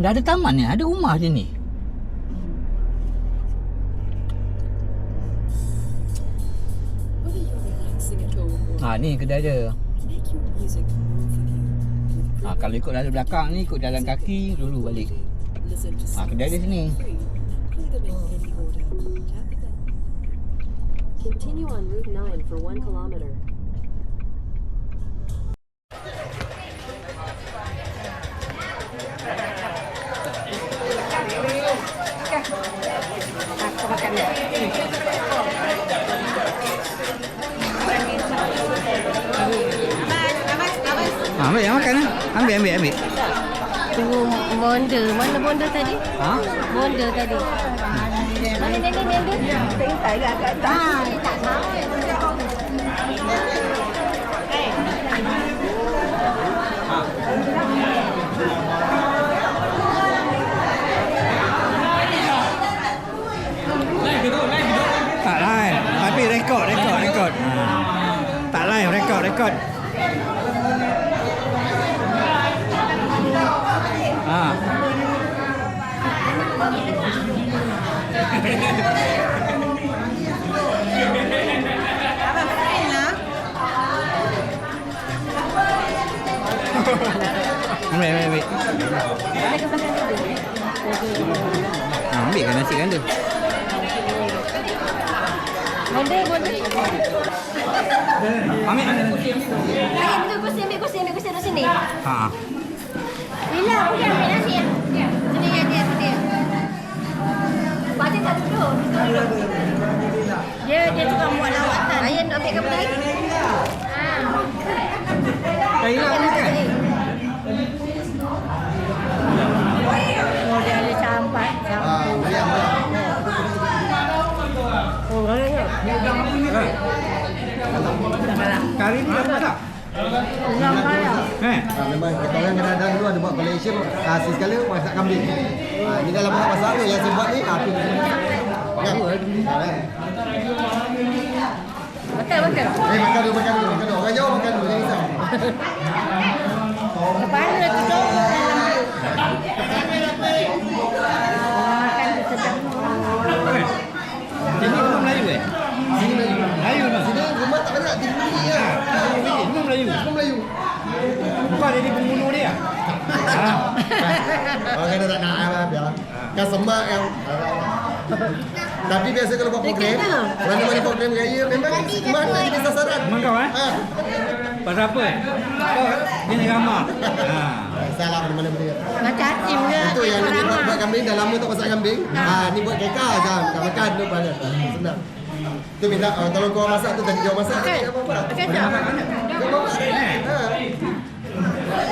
Dah ada taman ni, ada rumah je ni. Ha ni kedai dia. Ha kalau ikut dari belakang ni ikut jalan kaki dulu balik. Ha kedai dia sini. Continue on Route 9 for one kilometer. Bonda. Mana bonda tadi? Ha? Bonda tadi. Mana dia dia dia dia? Tak tak tak tak. Tak tak. Tak live. Tapi rekod, Ambil, ambil. Ayah betul kursi ambil kursi ambil kursi duduk sini. Ha. Lila, pergi ambil nasi ya. Sini ya dia sini. Baca tak duduk. Dia dia tukang buat lawatan. Ayah nak ambil kapal lagi? Ha. Kaila ambil kan? Oh, dia ada campak. Oh, orangnya. Kari ni dapat tak? Enam kaya. Eh? Ha, memang kita orang kadang-kadang dulu ada buat collection ha, si sekali masak kambing. Ha, ni dalam masak masak tu yang saya buat ni dia masak. Kan? Ha, kan? Betul, betul. Eh makan dulu makan dulu makan dulu. Orang Jawa makan dulu jangan risau. Kepala tu tu. Makan tu sedap. Ini rumah Melayu eh? Sini Melayu. Melayu ni. Sini rumah tak banyak tinggi tinggi ya. Rumah Melayu. Semua Melayu. Bukan jadi pembunuh dia. Ha. Orang kata tak nak ah, biar. Kan semak yang tapi biasa kalau buat program, mana-mana program raya memang mana jadi sasaran. Memang kau eh? Ha. Pasal apa? Kau jenis ramah. Ha. Salah mana-mana benda. Macam Asim ke? Itu yang ni buat, buat kambing dah lama tak masak kambing. Ha, ni buat keka jam dah makan tu pada. Senang. Tu minta uh, tolong kau masak tu tadi kau masak. Okey. Tak. Okey, tak. Ha.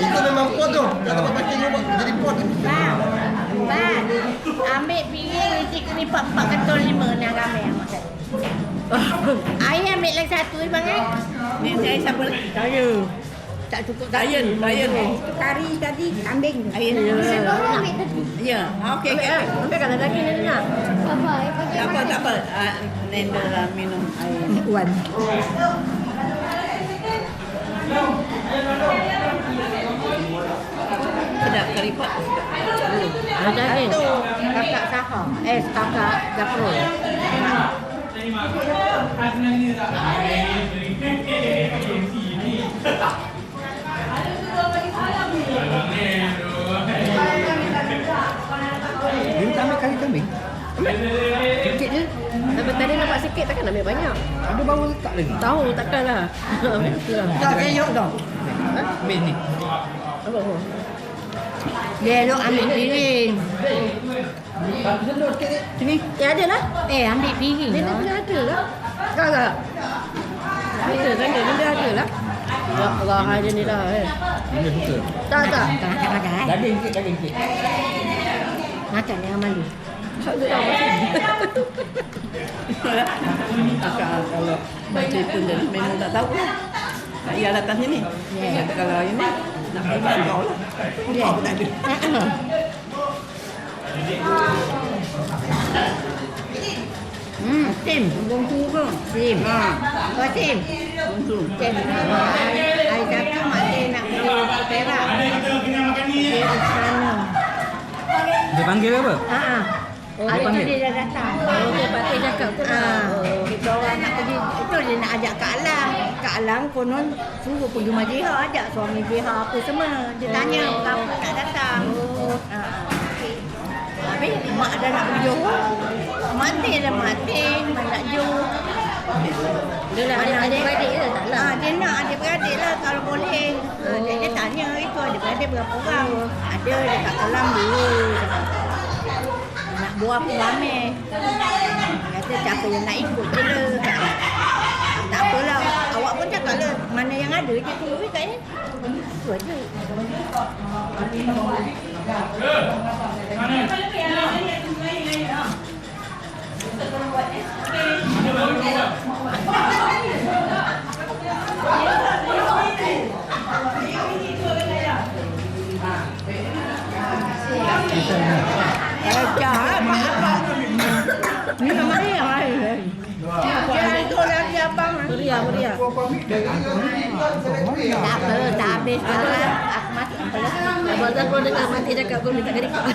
Itu memang pot tu. Tak dapat pakai rumah jadi pot. Bang. Ambil piring isi ni pak pak ketul lima ni ramai yang makan. Ayah ambil lagi satu bang eh. Ni saya siapa lagi? Saya. Tak cukup tak. Ryan, Ryan. Kari tadi kambing. Ryan. Ambil tadi. Ya, okey okey. okey. Ambil kalau lagi ni nak. Apa? Tak apa tak apa. Ah, Nenda lah minum air. Wan. Sedap kari Macam ni. Kakak Saha. Eh, kakak Jafro. Dia tak ambil kari kambing. Sikit je. Tapi tadi nampak sikit takkan ambil banyak. Ada bau lekat lagi. Tahu takkanlah. Tak kayuk dah. Ha? Ambil ni. Apa? Dia nak ambil piring. Sini. Ya ada lah. Eh ambil piring. Dia nak ada lah. Tak tak. Ada kan dia dia ada lah. Ya Allah ada ni lah eh. Ini suka. Tak tak. Makan makan. Daging sikit, daging sikit. Makan jangan malu. Tak ada tak Akak kalau baca itu dan memang tak tahu lah. Tak payah datang sini. Ya. Kalau ini nak pergi kau lah. Ya. Kau tak ada. Hmm, sim. Bông tu ke? Sim. Ha. Kau sim. Bông tu. Sim. Ai kata mak dia nak pergi Perak. Pergi ke sana. panggil apa? Ha ah. Oh, Hari tu panggil? dia dah datang. Oh, dia patut cakap tu lah. Ah, Oh. kita orang nak pergi itu dia nak ajak Kak Alang. Kak Alang konon suruh pergi Majiha ajak suami Jiha apa semua. Dia tanya kamu nak datang. Oh. Ha. Habis mak dah nak pergi Johor. Mati dah mati, mak nak Johor. Dia nak adik-adik ke tak lah? Ah, dia nak adik-beradik lah kalau boleh. Ah, dia, dia tanya itu adik-beradik berapa orang. Ada dekat kolam dulu. Nak buat apa ramai. Kata siapa yang nak ikut je lah. Tak apalah. Awak pun cakap lah. Mana yang ada je tu. Kat ni. Itu aja. Eh, jahat. Apa? Ni memang dia yang lain. Dia itu lagi abang. Meriah, meriah. Tak apa, tak habis sekarang. Aku masuk apa? Abang Zah kalau dengar mati cakap kau minta kena kau. Ha?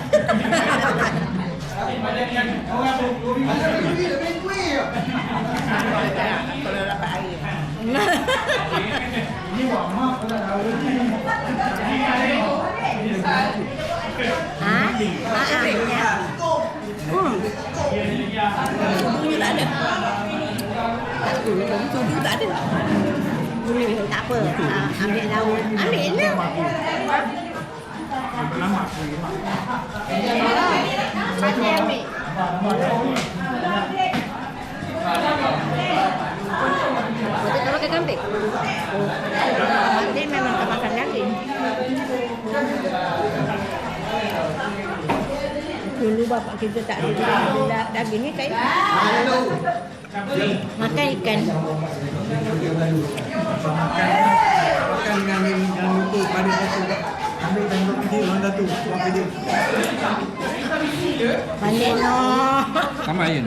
Ha? ha. Hmm. Sudunya tak ada. Tak sudu, sudu tak ada. Boleh, tak apa. Ha, ambil laut. Ambil lah. Mati ambil. Mati tak pakai kambing. Mati memang tak makan daging. Dulu bapak kita tak ada daging ni kain. Makan ikan. Makan dengan dalam lupa pada satu. Ambil dan buat video orang tu. Buat. Balik no. Sama Ayun.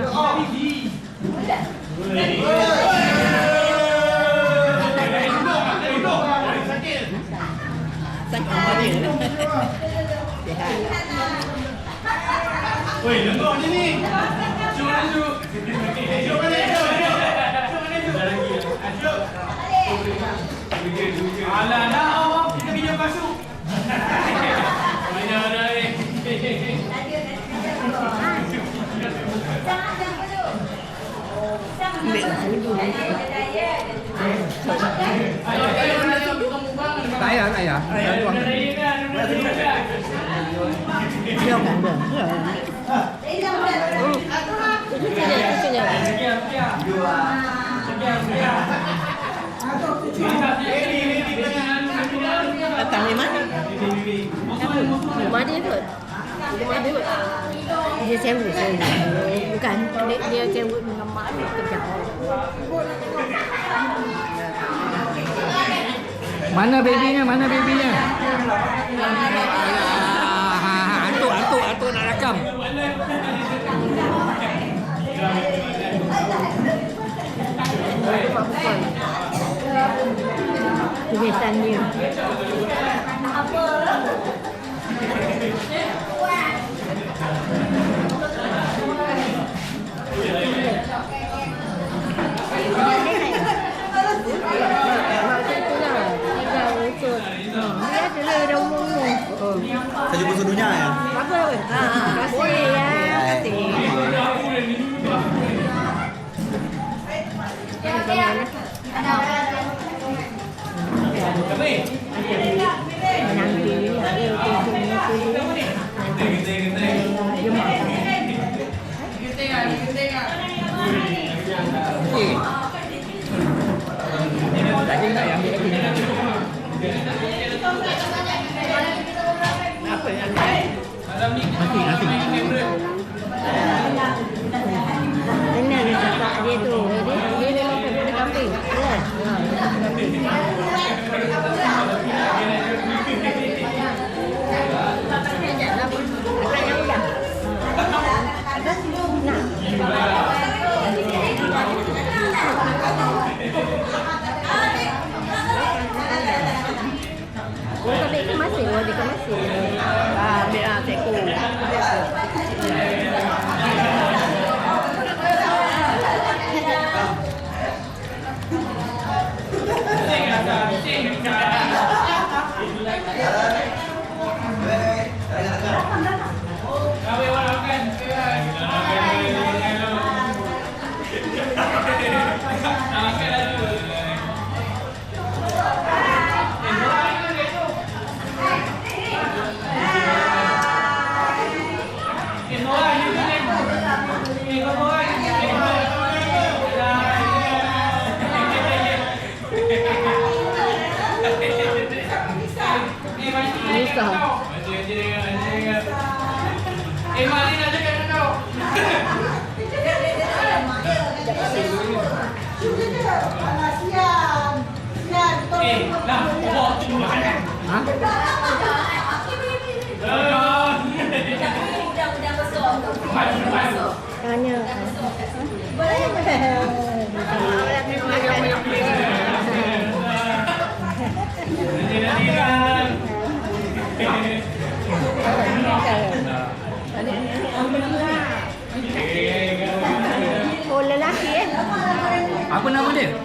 Sakit. Alah dah awak kita pinjam kasut. Banyak dah ni. Tak payah, tak payah. Dah saja. Datang dari mana? Rumah dia kot. Rumah dia kot. Dia sewa sewa. Bukan dia, dia sewa dengan mak dia kerja. Mana babynya? Mana babynya? Atuk, atuk, atuk nak rakam. Kebiasaan dia. Dia ada lah dah umur-umur. Saya jumpa sedunia ya. Apa? Tu makan. Ha? Tanya. Oh lelaki eh. Apa nama dia?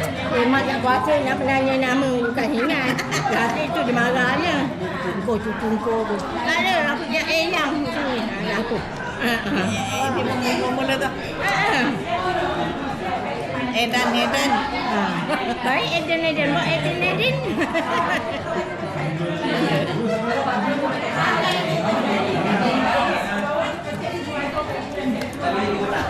Wah. Eh, mak tak kuasa nak penanya nama bukan ingat. Nanti itu dia marahnya. Tunggu tu tunggu tu. Tak ada, aku dia eh yang sini. Ha, aku. Ha, ha. Eh, dia ngomong-ngomong dah tak. Edan, Edan. Ha. Baik Eden Eden, buat Eden Eden. Kau balik jauh lah.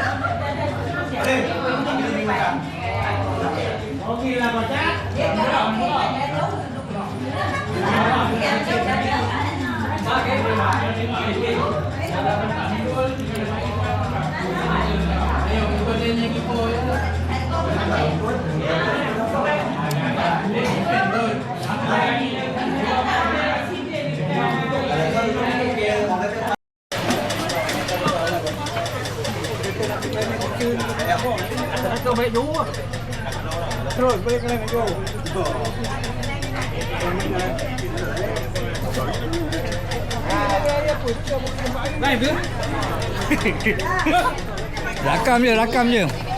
Terus balik kena jauh. Live ke? rakam je, rakam je.